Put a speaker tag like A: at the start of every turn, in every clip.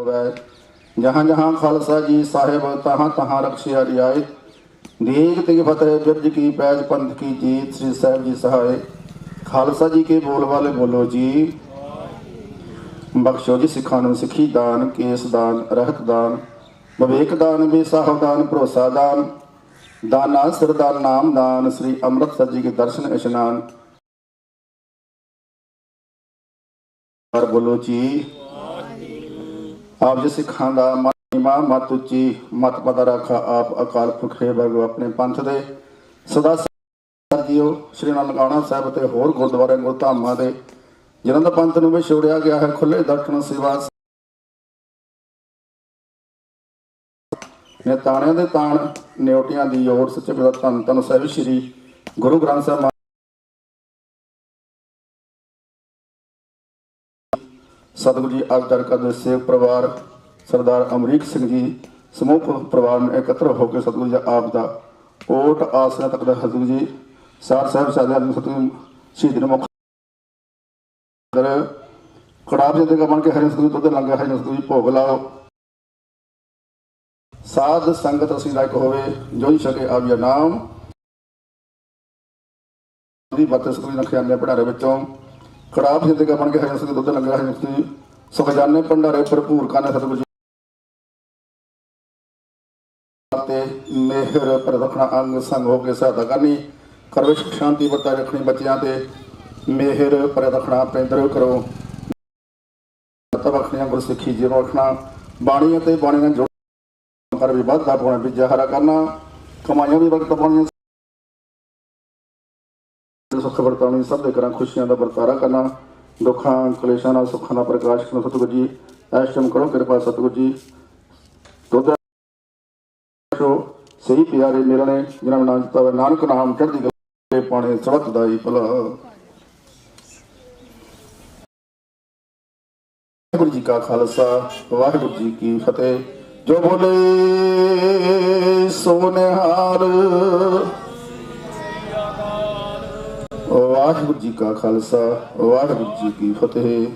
A: ਹੋਵੇ। ਜਹਾਂ ਜਹਾਂ ਖਾਲਸਾ ਜੀ ਸਾਹਿਬ ਤਹਾਂ ਤਹਾਂ ਰਖਸ਼ਿਆ ਰਿਆਏ। ਦੇਗ ਤੇ ਫਤਿਹ ਬਿਰਜ ਕੀ ਪੈਜ ਪੰਥ ਕੀ ਜੀਤ ਸ੍ਰੀ ਸਾਹਿਬ ਜੀ ਸਹਾਏ। ਖਾਲਸਾ ਜੀ ਕੇ ਬੋਲ ਵਾਲੇ ਬੋਲੋ ਜੀ। ਬਖਸ਼ੋ ਜੀ ਸਿੱਖਾਂ ਨੂੰ ਸਿੱਖੀ ਦਾਨ, ਕੇਸ ਦਾਨ, ਰਹਿਤ ਦਾਨ। ਵਿਵੇਕ ਦਾਨ, ਬੇਸਾਹ ਦਾਨ, ਭਰੋਸਾ ਦਾਨ। ਦਾਨਾ ਸਰਦਾਰ ਨਾਮ ਦਾਨ, ਸ੍ਰੀ ਅੰਮ੍ਰਿਤਸਰ ਜੀ ਕੇ ਦਰਸ਼ਨ ਇਸ਼ਨਾਨ। ਹਰ ਬੋਲੋ ਜੀ। ਆਪ ਜੀ ਸਿੱਖਾਂ ਦਾ ਮਹਿਮਾ, ਮਤ ਉੱਚੀ, ਮਤ ਪਤਾ ਰੱਖਾ, ਆਪ ਅਕਾਲ ਪੁਰਖ ਹੈ ਬਗੋ ਆਪਣੇ ਪੰਥ ਦੇ ਸਦਾ ਸਰ ਸ਼੍ਰੀ ਨਨਕਾਣਾ ਸਾਹਿਬ ਤੇ ਹੋਰ ਗੁਰਦੁਆਰੇ ਗੁਰਧਾਮਾਂ ਦੇ ਜਿਨ੍ਹਾਂ ਦਾ ਪੰਥ ਨੂੰ ਵਿਛੋੜਿਆ ਗਿਆ ਹੈ। ਖੁੱਲੇ ਦਰਸ਼ਨ ਸੇਵਾ ਨੇ ਤਾਣਿਆਂ ਦੇ ਤਾਣ, ਨਿਉਟੀਆਂ ਦੀ ਓਟ ਸੱਚੇ ਪਿਤਾ ਧੰਨ ਧੰਨ ਸਾਹਿਬ ਸ਼੍ਰੀ ਗੁਰੂ ਗ੍ਰੰਥ ਸਾਹਿਬ ਸਤਿਗੁਰੂ ਜੀ ਅਵਤਾਰ ਕਰਦੇ ਸੇਵ ਪਰਿਵਾਰ ਸਰਦਾਰ ਅਮਰੀਕ ਸਿੰਘ ਜੀ, ਸਮੂਹ ਪਰਿਵਾਰ ਨੇ ਇਕੱਤਰ ਹੋ ਕੇ ਸਤਿਗੁਰੂ ਜੀ ਆਪ ਦਾ ਓਟ ਆਸਰਾ ਤੱਕ ਦਾ ਹਜ਼ੂਰ ਜੀ ਸਾਰ ਸਾਹਿਬ ਸਾਧਿਆਂ ਨੂੰ ਸਤਿਗੁਰੂ ਸ਼ਹੀਦ ਨੂੰ ਮੁਖ ਕੜਾਬ ਜੀ ਦੇ ਬਣ ਕੇ ਹਰੀ ਸਤਿਗੁਰੂ ਦੁੱਧ ਲੰਗਾ ਹਰੀ ਸਤਿਗੁਰੂ ਜੀ, ਭੋਗ ਲਾਓ। ਸਾਧ ਸੰਗਤ ਅਸੀਂ ਲਾਇਕ ਹੋਵੇ, ਜੋ ਹੀ ਸਕੇ ਆਵਿਆ ਨਾਮ। ਦੀ ਬਾਤ ਸਤਿਗੁਰੂ ਨੇ ਖਿਆਲੇ ਪੜਾਰੇ ਵਿੱਚੋਂ ਕੜਾਬ ਜੀ ਦੇ ਬਣ ਕੇ ਹਰੀ ਸਤਿਗੁਰੂ ਦੁੱਧ ਲੰਗਾ ਹਰੀ ਸਤਿਗੁਰੂ ਜੀ ਭੰਡਾਰੇ ਭਰਪੂਰ ਕਾਨੇ ਸਤਿਗੁਰੂ ਜੀ ਤੇ ਮਿਹਰ ਪ੍ਰਦਖਣਾ ਅੰਗ ਸੰਗ ਹੋ ਕੇ ਸਹਾਇਤਾ ਕਰਨੀ ਕਰਵੇ ਸੁਖ ਸ਼ਾਂਤੀ ਵਰਤਾਏ ਰੱਖਣੀ ਬੱਚਿਆਂ ਤੇ। ਮਿਹਰ ਪ੍ਰਦਖਣਾ ਪੈਂਦਰ ਕਰੋ। ਤਬਖਣੀਆਂ ਗੁਰਸਿੱਖੀ ਜੀਵਨ ਰੱਖਣਾ ਬਾਣੀ ਅਤੇ ਬਾਣੀ ਨਾਲ ਜੋੜ ਕਰ ਵੀ ਵਾਧਾ ਪਾਉਣਾ ਵਿਜਾ ਹਰਾ ਕਰਨਾ, ਕਮਾਈਆਂ ਵੀ ਵਕਤ ਪਾਉਣੀਆਂ। ਸੁੱਖ ਵਰਤਾਉਣੀ ਸਭ ਦੇ ਘਰਾਂ ਖੁਸ਼ੀਆਂ ਦਾ ਵਰਤਾਰਾ ਕਰਨਾ। ਦੁੱਖਾਂ, ਕਲੇਸ਼ਾਂ ਨਾਲ ਸੁੱਖਾਂ ਦਾ ਪ੍ਰਕਾਸ਼ ਕਰਨਾ। ਸਤਿਗੁਰੂ ਜੀ ਐਸ਼ਮ ਕਰੋ ਕਿਰਪਾ ਸਤਿਗੁਰੂ ਜੀ। ਦੁੱਧ ਸਹੀ ਪਿਆਰੇ ਮਿਲਣੇ ਜਿਨ੍ਹਾਂ ਨੂੰ ਨਾਮ ਦਿੱਤਾ ਨਾਨਕ ਨਾਮ ਚੜ੍ਹਦੀ ਕਲਾ ਪਾਣੇ ਸੜਕ ਦਾਈ ਭਲਾ। ਵਾਹਿਗੁਰੂ ਜੀ ਕਾ ਖਾਲਸਾ, ਵਾਹਿਗੁਰੂ ਜੀ ਕੀ ਫਤਿਹ। ਜੋ ਬੋਲੇ ਸੋ ਵਾਹਿਗੁਰੂ ਜੀ ਕਾ ਖਾਲਸਾ ਵਾਹਿਗੁਰੂ ਜੀ ਕੀ ਫਤਿਹ।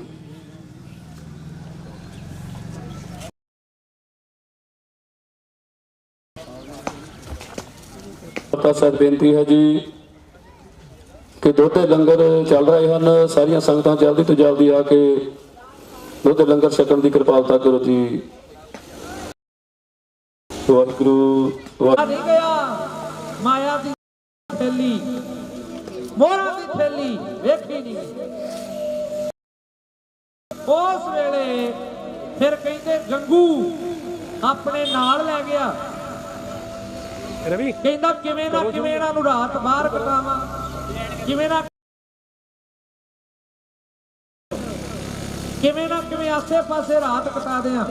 B: ਪਤਾ ਸਾਹਿਬ ਬੇਨਤੀ ਹੈ ਜੀ ਕਿ ਦੋਤੇ ਲੰਗਰ ਚੱਲ ਰਹੇ ਹਨ। ਸਾਰੀਆਂ ਸੰਗਤਾਂ ਜਲਦੀ ਤੋਂ ਜਲਦੀ ਆ ਕੇ ਦੋਤੇ ਲੰਗਰ ਛਕਣ ਦੀ ਕਿਰਪਾਲਤਾ ਕਰੋ ਜੀ। ਵਾਹਿਗੁਰੂ ਵਾਹਿਗੁਰੂ
C: ਮਾਇਆ ਦੀ ਥੈਲੀ ਮੋਹਰਾਂ ਦੀ ਥੈਲੀ ਵੇਖੀ ਨਹੀਂ ਉਸ ਵੇਲੇ ਫਿਰ ਕਹਿੰਦੇ ਗੰਗੂ ਆਪਣੇ ਨਾਲ ਲੈ ਗਿਆ। ਰਵੀ ਕਹਿੰਦਾ ਕਿਵੇਂ ਨਾ ਕਿਵੇਂ ਇਹਨਾਂ ਨੂੰ ਰਾਤ ਬਾਹਰ ਕਟਾਵਾਂ ਕਿਵੇਂ ਨਾ ਕਿਵੇਂ ਨਾ ਕਿਵੇਂ ਆਸੇ-ਪਾਸੇ ਰਾਤ ਕਟਾ ਦਿਆਂ।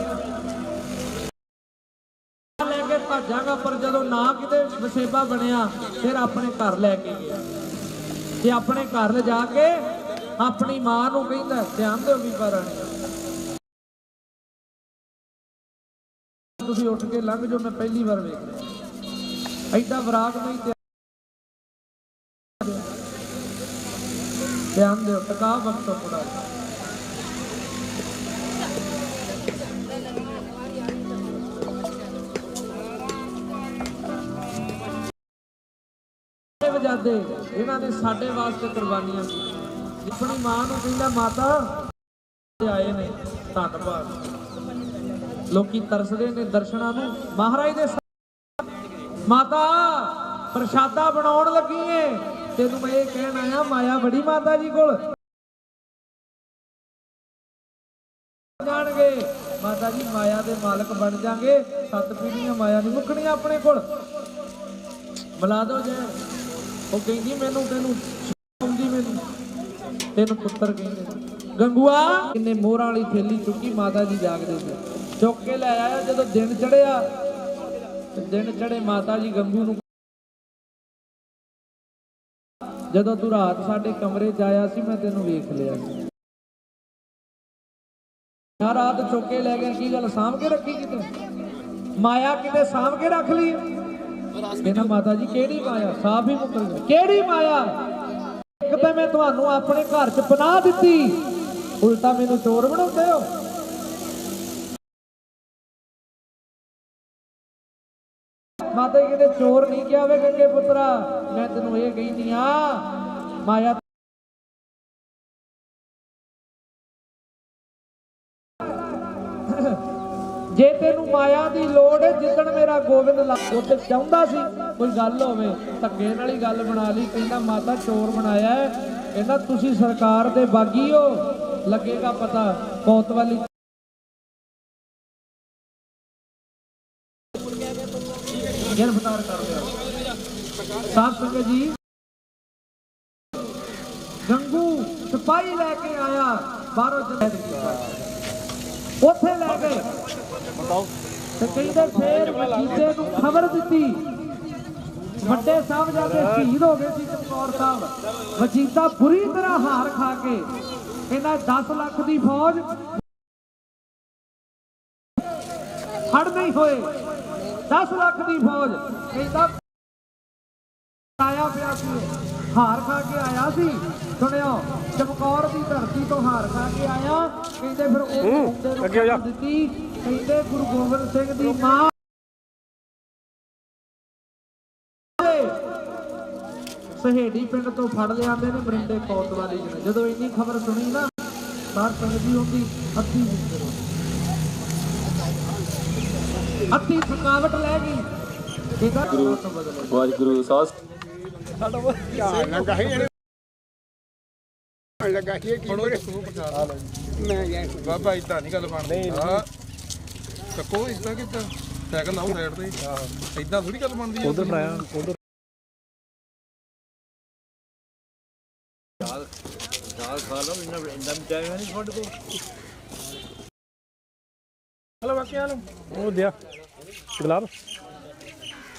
C: ਲੈ ਕੇ ਭੱਜਾਂਗਾ ਪਰ ਜਦੋਂ ਨਾ ਕਿਤੇ ਵਸੇਬਾ ਬਣਿਆ ਫਿਰ ਆਪਣੇ ਘਰ ਲੈ ਕੇ ਗਿਆ। ਤੇ ਆਪਣੇ ਘਰ ਲਿਜਾ ਕੇ ਆਪਣੀ ਮਾਂ ਨੂੰ ਕਹਿੰਦਾ, ਧਿਆਨ ਦਿਓ ਵੀ ਪਰ ਤੁਸੀਂ ਉੱਠ ਕੇ ਲੰਘ ਜਾਓ, ਮੈਂ ਪਹਿਲੀ ਵਾਰ ਵੇਖ ਰਿਹਾ। ਐਡਾ ਵਰਾਗ ਨਹੀਂ ਧਿਆਨ ਦਿਓ ਟਕਾ ਵਕਤ ਪੜਾ ਵਜਾਦੇ ਇਹਨਾਂ ਨੇ ਸਾਡੇ ਵਾਸਤੇ ਕੁਰਬਾਨੀਆਂ ਕੀਤੀਆਂ ਆਪਣੀ ਮਾਂ ਨੂੰ ਕਹਿੰਦਾ, ਮਾਤਾ ਆਏ ਨੇ, ਧੰਨਵਾਦ। ਲੋਕੀ ਤਰਸਦੇ ਨੇ ਦਰਸ਼ਨਾਂ ਨੂੰ। ਮਹਾਰਾਜ ਦੇ ਮਾਤਾ, ਪ੍ਰਸ਼ਾਦਾ ਬਣਾਉਣ ਲੱਗੀ ਏ। ਤੈਨੂੰ ਮੈਂ ਇਹ ਕਹਿਣ ਆਇਆ, ਮਾਇਆ ਬੜੀ ਮਾਤਾ ਜੀ ਕੋਲ। ਜਾਣਗੇ। ਮਾਤਾ ਜੀ, ਮਾਇਆ ਦੇ ਮਾਲਕ ਬਣ ਜਾਗੇ। ਸੱਤ ਪੀੜੀਆਂ ਮਾਇਆ ਨਹੀਂ ਮੁੱਕਣੀਆਂ ਆਪਣੇ ਕੋਲ। ਬੁਲਾ ਦੋ ਜੇ। ਉਹ ਕਹਿੰਦੀ ਮੈਨੂੰ, ਤੈਨੂੰ ਆਉਂਦੀ ਮੈਨੂੰ। ਤੈਨੂੰ ਪੁੱਤਰ ਕਹਿੰਦੇ ਗੰਗੂਆ, ਕਿੰਨੇ ਮੋਹਰਾਂ ਵਾਲੀ ਥੈਲੀ ਚੁੱਕੀ ਮਾਤਾ ਜੀ ਜਾਗਦੇ ਸੀ। ਚੁੱਕ ਕੇ ਲੈ ਆਇਆ, ਜਦੋਂ ਦਿਨ ਚੜਿਆ ਦਿਨ ਚੜੇ ਮਾਤਾ ਜੀ ਗੰਗੂ ਨੂੰ ਜਦੋਂ ਤੂੰ ਰਾਤ ਸਾਡੇ ਕਮਰੇ 'ਚ ਆਇਆ ਸੀ, ਮੈਂ ਤੈਨੂੰ ਵੇਖ ਲਿਆ ਸੀ। ਰਾਤ ਚੁੱਕ ਕੇ ਲੈ ਗਿਆ, ਕੀ ਗੱਲ ਸਾਂਭ ਕੇ ਰੱਖੀ ਕਿਤੇ? ਮਾਇਆ ਕਿਤੇ ਸਾਂਭ ਕੇ ਰੱਖ ਲਈ? ਇਹਨਾਂ ਮਾਤਾ ਜੀ, ਕਿਹੜੀ ਮਾਇਆ? ਸਾਫ਼ ਹੀ ਮੁਕਰ ਗਏ। ਕਿਹੜੀ ਮਾਇਆ? ਇੱਕ ਤਾਂ ਮੈਂ ਤੁਹਾਨੂੰ ਆਪਣੇ ਘਰ 'ਚ ਪਨਾਹ ਦਿੱਤੀ। ਉਲਟਾ ਮੈਨੂੰ ਚੋਰ ਬਣਾਉਂਦੇ ਹੋ। ਮਾਤਾ ਜੀ ਕਹਿੰਦੇ ਚੋਰ ਨਹੀਂ ਕਿਹਾ ਵੇ, ਗੰਗੇ ਪੁੱਤਰਾ। ਮੈਂ ਤੈਨੂੰ ਇਹ ਕਹਿੰਦੀ ਆ ਮਾਇਆ ਜੇ ਤੈਨੂੰ ਮਾਇਆ ਦੀ ਲੋੜ ਹੈ ਜਿੱਦਣ ਮੇਰਾ ਗੋਬਿੰਦ ਲੱਗ ਚਾਹੁੰਦਾ ਸੀ, ਕੋਈ ਗੱਲ ਹੋਵੇ ਧੱਗੇ ਨਾਲ ਹੀ ਗੱਲ ਬਣਾ ਲਈ, ਕਹਿੰਦਾ, ਮਾਤਾ, ਚੋਰ ਬਣਾਇਆ ਕਹਿੰਦਾ, ਤੁਸੀਂ ਸਰਕਾਰ ਦੇ ਬਾਗੀ ਹੋ। ਲੱਗੇਗਾ ਪਤਾ ਕੋਤਵਾਲੀ ਗ੍ਰਿਫਤਾਰ ਕਰ ਲਿਆ। ਸਾਧ ਸੰਗਤ ਜੀ। ਗੰਗੂ ਸਿਪਾਹੀ ਲੈ ਕੇ ਆਇਆ, ਬਾਹਰੋਂ ਜਦ ਉੱਥੇ ਲੈ ਗਏ ਤੇ ਕਹਿੰਦੇ ਫੇਰ ਵਜੀਦੇ ਨੂੰ ਖਬਰ ਦਿੱਤੀ। ਵੱਡੇ ਸਾਹਿਬਜ਼ਾਦੇ ਸ਼ਹੀਦ ਹੋ ਗਏ ਸੀ ਚਮਕੌਰ ਸਾਹਿਬ। ਵਜੀਦਾ ਬੁਰੀ ਤਰ੍ਹਾਂ ਹਾਰ ਖਾ ਕੇ ਇਹਨਾਂ 10 ਲੱਖ ਦੀ ਫੌਜ ਫੜ ਨਹੀਂ ਹੋਏ। 10 ਲੱਖ ਦੀ ਫੌਜ ਕਹਿੰਦਾ ਆਇਆ ਪਿਆ ਸੀ। ਹਾਰ ਖਾ ਕੇ ਆਇਆ ਸੀ। ਸੁਣਿਓ ਚਮਕੌਰ ਦੀ ਧਰਤੀ ਤੋਂ ਹਾਰ ਖਾ ਕੇ ਆਇਆ। ਕਹਿੰਦੇ ਫਿਰ ਉਹ ਮੁੰਡੇ ਨੂੰ ਖਬਰ ਦਿੱਤੀ। ਕਹਿੰਦੇ ਗੁਰੂ ਗੋਬਿੰਦ ਸਿੰਘ ਦੀ ਮਾਂ ਸਹੇੜੀ ਪਿੰਡ ਤੋਂ ਫੜ ਲਿਆਂਦੇ ਨੇ ਬਰਿੰਡੇ ਕੋਤਵਾਲੀ ਜੀ ਨੇ ਜਦੋਂ ਇੰਨੀ ਖਬਰ ਸੁਣੀ ਨਾ ਬਾਹਰ ਸੰਗਦੀ ਹੁੰਦੀ ਅੱਧੀ ਅੱਧੀ ਥਕਾਵਟ ਲੈ ਗਈ। ਇਹਦਾ ਗੁਰੂ ਬਦਲੇ
B: ਵਾਹਿਗੁਰੂ ਸਾਧ
D: ਲੱਗਾ ਸੀ ਕੀ ਬੜੇ ਮੈਂ ਗਿਆ
E: ਬਾਬਾ ਇਦਾਂ ਨਹੀਂ ਗੱਲ ਬਣਦੀ ਹਾਂ ਚੱਕੋ ਇਦਾਂ ਕਿਦਾਂ ਸਾਈਕਲ ਲਾਓ ਸਾਈਡ ਤੇ ਇਦਾਂ ਥੋੜੀ ਗੱਲ ਬਣਦੀ ਉਧਰ ਬਣਾਇਆ ਉਧਰ
F: ਉਹ ਦਿਆ, ਗੁਲਾਬ।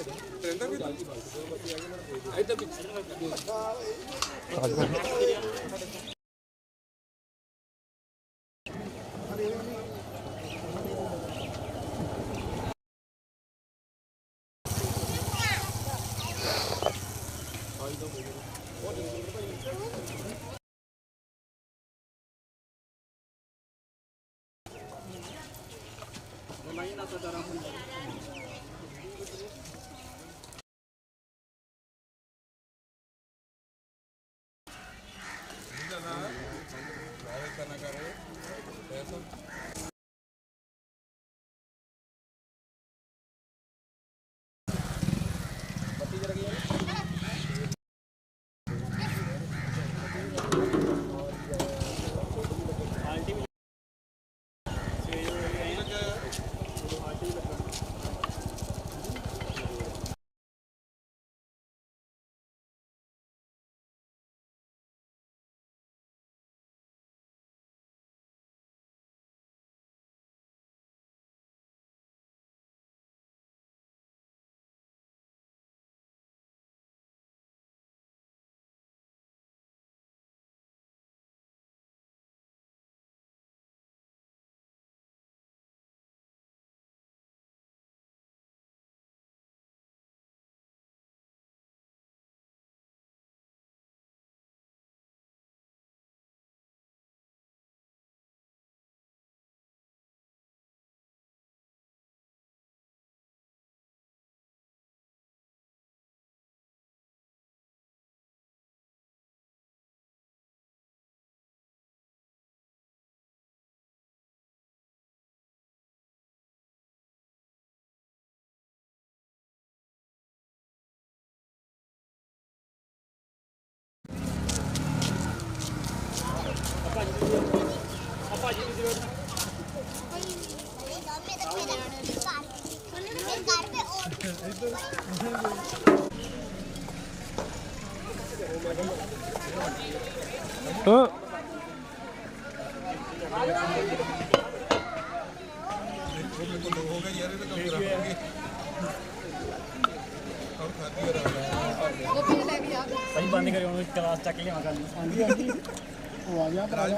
E: ਮੇਰੇ ਕੋਲ ਦੋ ਹੋ ਗਏ ਯਾਰ ਇਹ ਤਾਂ ਕੰਮ ਕਰਾਂਗੇ ਔਰ ਖਾਦੀ
F: ਭਾਈ ਬੰਦ ਕਰਿਓ ਉਹਨੂੰ ਕਲਾਸ ਚੱਕ ਲਿਆਵਾਂ ਕੱਲ ਹਾਂਜੀ ਹਾਂਜੀ। ਉਹ ਆ ਗਿਆ।
E: ਰਾਜ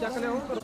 F: Gracias.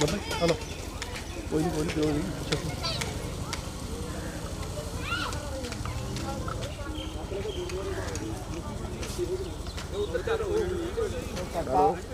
F: ਬੱਬੇ ਹਲੋ ਕੋਈ ਨਹੀਂ ਕੋਈ ਨਹੀਂ ਕੋਈ ਨਹੀਂ ਚੱਕੋ ਹੂੰ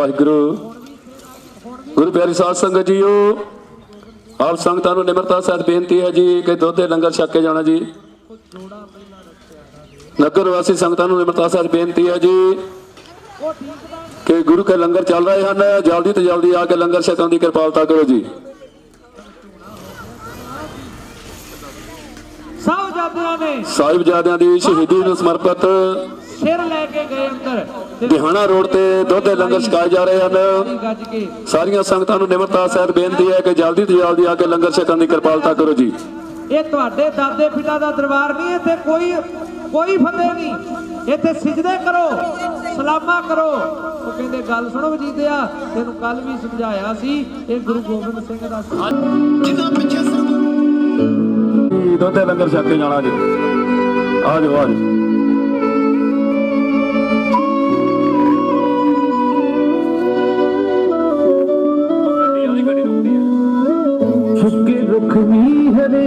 B: ਵਾਹਿਗੁਰੂ। ਗੁਰੂ ਪਿਆਰੀ ਸਾਧ ਸੰਗਤ ਜੀਓ ਆਪ ਸੰਗਤਾਂ ਨੂੰ ਨਿਮਰਤਾ ਸਹਿਤ ਬੇਨਤੀ ਹੈ ਜੀ ਕਿ ਦੁੱਧ ਦੇ ਲੰਗਰ ਛਕ ਕੇ ਜਾਣਾ ਜੀ। ਨਗਰ ਵਾਸੀ ਸੰਗਤਾਂ ਨੂੰ ਨਿਮਰਤਾ ਸਹਿਤ ਬੇਨਤੀ ਹੈ ਜੀ ਕਿ ਗੁਰੂ ਕੇ ਲੰਗਰ ਚੱਲ ਰਹੇ ਹਨ। ਜਲਦੀ ਤੋਂ ਜਲਦੀ ਆ ਕੇ ਲੰਗਰ ਛਕਣ ਦੀ ਕਿਰਪਾਲਤਾ ਕਰੋ ਜੀ।
C: ਨੇ
B: ਸਾਹਿਬਜ਼ਾਦਿਆਂ ਦੀ ਸ਼ਹੀਦੀ ਨੂੰ ਸਮਰਪਿਤ
C: ਸਿਰ ਲੈ ਕੇ ਗਏ ਅੰਦਰ।
B: ਦਿਹਾਣਾ ਰੋਡ ਤੇ ਦੁੱਧ ਦੇ ਲੰਗਰ ਛਕਾਏ ਜਾ ਰਹੇ ਹਨ। ਸਾਰੀਆਂ ਸੰਗਤਾਂ ਨੂੰ ਨਿਮਰਤਾ ਸਹਿਤ ਬੇਨਤੀ ਹੈ ਕਿ ਜਲਦੀ ਤੋਂ ਜਲਦੀ ਆ ਕੇ ਲੰਗਰ ਛਕਣ ਦੀ ਕਿਰਪਾਲਤਾ ਕਰੋ ਜੀ।
C: ਇਹ ਤੁਹਾਡੇ ਦਾਦੇ ਪਿਤਾ ਦਾ ਦਰਬਾਰ ਨਹੀਂ ਇੱਥੇ ਕੋਈ ਕੋਈ ਫਤਿਹ ਨਹੀਂ। ਇੱਥੇ ਸਿਜਦੇ ਕਰੋ ਸਲਾਮਾ ਕਰੋ।
G: ਉਹ ਕਹਿੰਦੇ ਗੱਲ ਸੁਣੋ ਵਜੀਦਿਆ ਤੈਨੂੰ ਕੱਲ ਵੀ ਸਮਝਾਇਆ ਸੀ ਇਹ ਗੁਰੂ ਗੋਬਿੰਦ ਸਿੰਘ ਦਾ
B: ਜੀ ਦੋਤੇ ਲੰਗਰ ਛਕ ਕੇ ਜਾਣਾ ਜੀ। ਆ ਜਾਓ ਆ ਜਾਓ।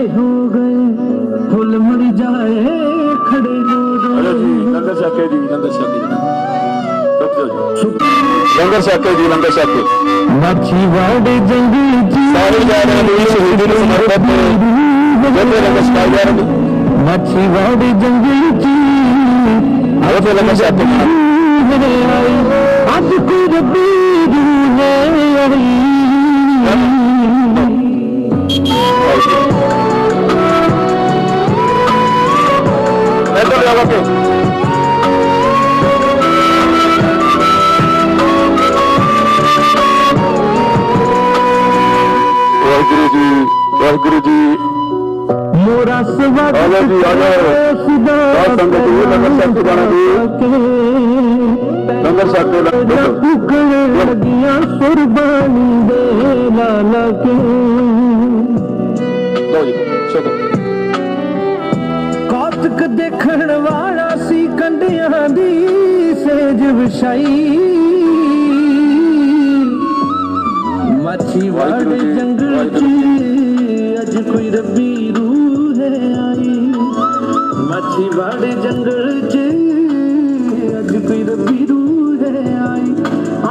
G: ਹੋ ਗਏ ਫੁੱਲ ਮਰ ਜਾਏ ਖੜੇ ਹੋ
B: ਜੀ ਲੰਗਰ ਛਕ ਕੇ ਜੀ ਲੰਗਰ ਛਕ ਕੇ ਜਾਣਾ ਰੁਕ ਜਾਓ ਜੀ। ਲੰਗਰ ਛਕ ਕੇ ਜੀ ਲੰਗਰ ਛਕ। ਕੇ
G: ਮਾਛੀ ਵਾੜੇ ਜੰਗਲ ਜੀ।
B: ਸਾਰੇ ਜਾ ਰਹੇ ਨੇ ਸ਼ਹੀਦੀ ਨੂੰ ਸਮਰਪਿਤ ਦੋਤੇ ਲੰਗਰ ਰਹੇ ਨੇ।
G: ਮਾਛੀ ਵਾੜੇ ਜੰਗਲ ਜੀ।
B: ਦੋਤੇ ਲੰਗਰ ਛਕ ਕੇ ਜਾਣਾ
G: ਹਰੇ ਆਈ ਅੱਜ ਕੋਈ ਰੱਬੀ ਰੂਹ ਆਈ।
B: ਇੱਧਰ ਲਿਆਓ ਕੇ ਵਾਹਿਗੁਰੂ ਜੀ ਵਾਹਿਗੁਰੂ ਜੀ
G: ਮੋਰਾ ਸਵਾਗਤ
B: ਆ ਜਾਓ ਜੀ, ਆ ਜਾਓ।
G: ਸਦਾ
B: ਸਾਧ ਸੰਗਤ ਜੀ, ਲੰਗਰ ਛਕ ਕੇ ਜਾਣਾ ਜੀ। ਲੰਗਰ ਲੰਗਰ
G: ਕੁਕੜ ਲੱਗੀਆਂ ਕੁਰਬਾਨੀ ਦੇ ਲਾਲਾ ਕੇ ਦੇਖਣ ਵਾਲਾ ਸੀ ਕੰਡਿਆਂ ਦੀ ਸੇਜ ਵਿਛਾਈ। ਮਾਛੀ ਵਾੜੇ ਜੰਗਲ ਚ ਅੱਜ ਕੋਈ ਰੱਬੀ ਰੂਹ ਹੈ ਆਈ। ਮਾਛੀ ਵਾੜੇ ਜੰਗਲ ਚ ਅੱਜ ਕੋਈ ਰੱਬੀ ਰੂਹ ਹੈ ਆਈ।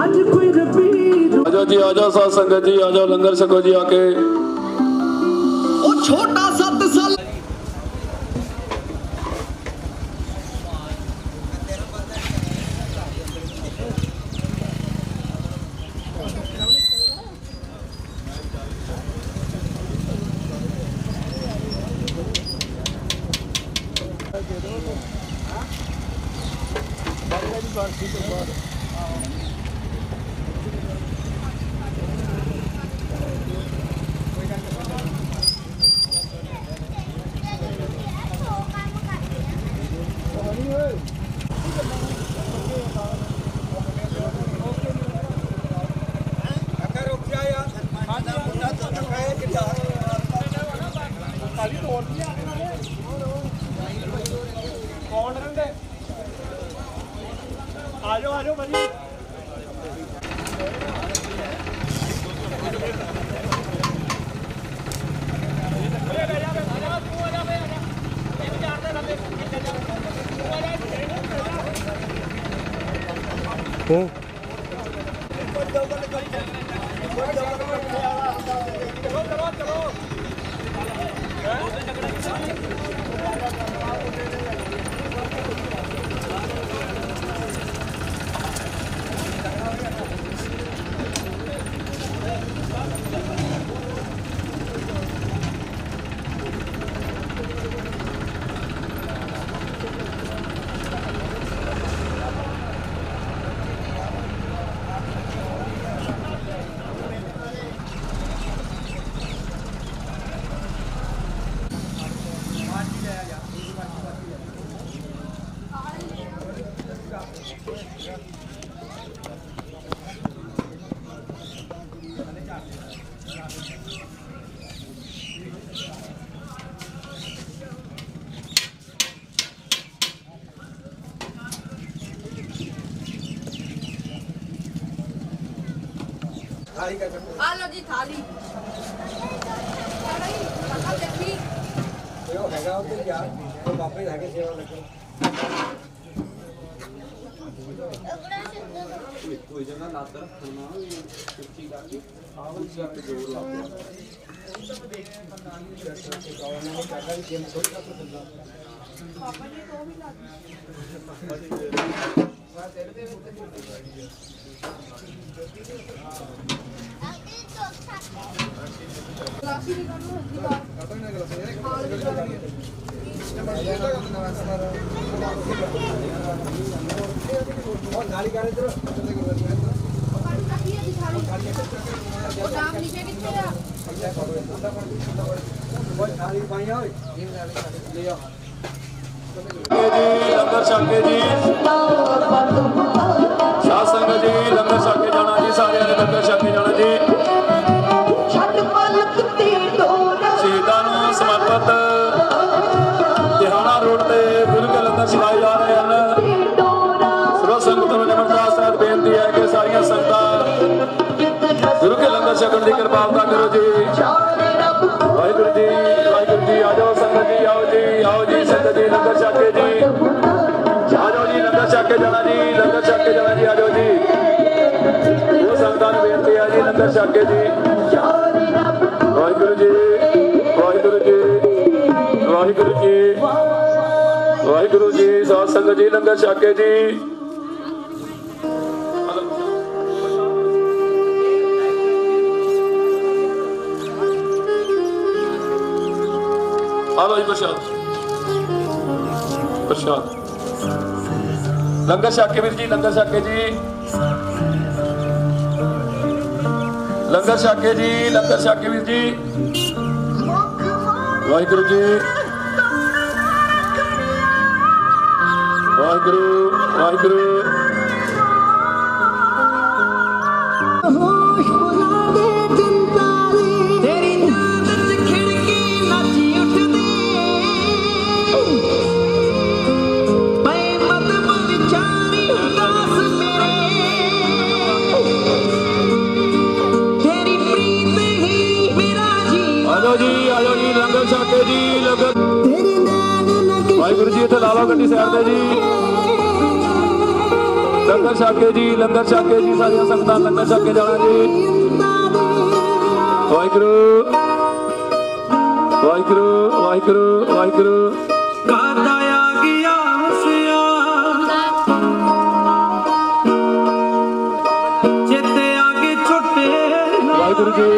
G: ਅੱਜ ਕੋਈ ਰੱਬੀ ਰੂਹ
B: ਆਜੋ ਜੀ ਆਜੋ ਸਾਧ ਸੰਗਤ ਜੀ ਆਜੋ ਲੰਗਰ ਛਕੋ ਜੀ ਆ ਕੇ।
H: ਉਹ ਛੋਟਾ volvía
I: ਆ ਲਓ ਜੀ ਥਾਲੀ ਆ ਦੇਖੀ ਗਲਾਸੀ ਦੀ ਕਾਹਨੂੰ ਹੁੰਦੀ ਬਾਹਰ ਪਾਣੀ ਚੱਕੀ ਹੈ ਜੀ ਥਾਲੀ ਉਹ ਨਾਮ ਲਿਖੇ ਕਿੱਥੇ ਆ।
B: ਜੀ ਲੰਗਰ ਛਕ ਕੇ ਜੀ। ਸਾਧ ਸੰਗਤ ਜੀ, ਲੰਗਰ ਛਕ ਕੇ ਜਾਣਾ ਜੀ, ਸਾਰਿਆਂ ਨੇ ਲੰਗਰ ਛਕ ਕੇ ਜਾਣਾ ਜੀ। ਸ਼ਹੀਦਾਂ ਨੂੰ ਸਮਰਪਿਤ ਦਿਹਾਣਾ ਰੋਡ ਤੇ ਗੁਰੂ ਕੇ ਲੰਗਰ ਛਕਾਏ ਜਾ ਰਹੇ ਹਨ। ਸਰਵ ਸੰਗਤ ਨੂੰ ਨਿਮਰਤਾ ਸਹਿਤ ਬੇਨਤੀ ਹੈ ਕਿ ਸਾਰੀਆਂ ਸੰਗਤਾਂ ਗੁਰੂ ਕੇ ਲੰਗਰ ਛਕਣ ਦੀ ਕਿਰਪਾਲਤਾ ਕਰੋ ਜੀ। ਛਕ ਕੇ ਜੀ। ਵਾਹਿਗੁਰੂ ਜੀ ਵਾਹਿਗੁਰੂ ਜੀ ਵਾਹਿਗੁਰੂ ਜੀ ਵਾਹਿਗੁਰੂ ਜੀ, ਸਾਧ ਸੰਗਤ ਜੀ, ਲੰਗਰ ਛਕ ਕੇ ਜੀ। ਆਲੋ ਜੀ ਪ੍ਰਸ਼ਾਦ। ਪ੍ਰਸ਼ਾਦ। ਲੰਗਰ ਛਕ ਕੇ ਵੀਰ ਜੀ, ਲੰਗਰ ਛਕ ਕੇ ਜੀ। ਲੰਗਰ ਛਕ ਜੀ ਲੰਗਰ ਛਕ ਵੀਰ ਜੀ। ਵਾਹਿਗੁਰੂ ਜੀ। ਵਾਹਿਗੁਰੂ ਵਾਹਿਗੁਰੂ।
G: ਜੀ
B: ਇੱਥੇ ਲਾ ਲਓ ਗੱਡੀ ਸਾਈਡ ਤੇ ਜੀ। ਲੰਗਰ ਛਕ ਕੇ ਜੀ ਲੰਗਰ ਛਕ ਕੇ ਜੀ ਸਾਰੀਆਂ ਸੰਗਤਾਂ ਲੰਗਰ ਛਕ ਕੇ ਜਾਣਾ ਜੀ। ਵਾਹਿਗੁਰੂ ਵਾਹਿਗੁਰੂ ਵਾਹਿਗੁਰੂ ਵਾਹਿਗੁਰੂ।
G: ਕਾਦਾ ਆ ਗਿਆ ਹਸਿਆ ਚੇਤੇ ਆ ਗਏ ਛੋਟੇ
B: ਵਾਹਿਗੁਰੂ ਜੀ।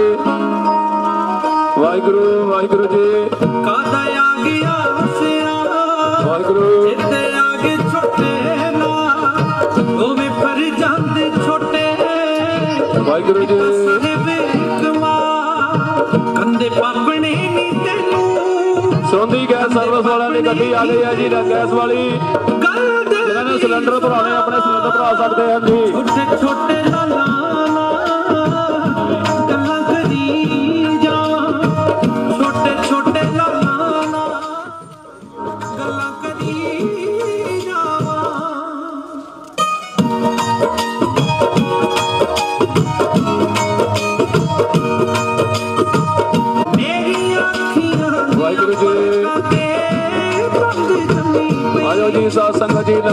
B: ਵਾਹਿਗੁਰੂ ਵਾਹਿਗੁਰੂ ਜੀ।
G: ਕੰਦੇ ਪਾਪਣੇ ਨੀ ਤੈਨੂੰ
B: ਸੋਂਦੀ ਗੈਸ ਸਰਵਿਸ ਵਾਲਿਆਂ ਦੀ ਗੱਡੀ ਆ ਗਈ ਹੈ ਜੀ ਗੈਸ ਵਾਲੀ। ਜਿਹਨਾਂ ਨੇ ਸਿਲੰਡਰ ਭਰਾਉਣੇ ਆਪਣੇ ਸਿਲੰਡਰ ਭਰਾ ਸਕਦੇ ਹਨ ਜੀ।
G: ਛੋਟੇ ਛੋਟੇ ਲਾਲਾ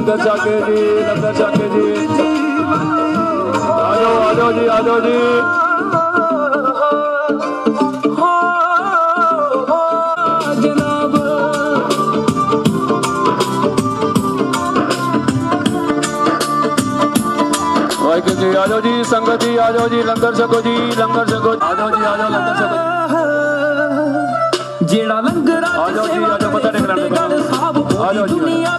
B: ਲੰਗਰ ਛਕ ਕੇ ਜੀ ਲੰਗਰ ਛਕ ਕੇ ਜੀ। ਆਜੋ ਆਜੋ ਜੀ ਆਜੋ ਜੀ। ਵਾਹਿਗੁਰੂ ਜੀ ਆਜੋ ਜੀ ਸੰਗਤ ਜੀ ਆਜੋ ਜੀ ਲੰਗਰ ਛਕੋ ਜੀ ਲੰਗਰ ਛਕੋ ਆਜੋ ਜੀ ਆਜੋ ਲੰਗਰ ਛਕੋ
G: ਜਿਹੜਾ ਲੰਗਰਾਂ
B: ਆਜੋ ਜੀ, ਆਜੋ, ਦਿਓ।
G: ਗੱਲ ਸਾਹਿਬ
B: ਆਜੋ ਜੀ,
G: ਦੁਨੀਆ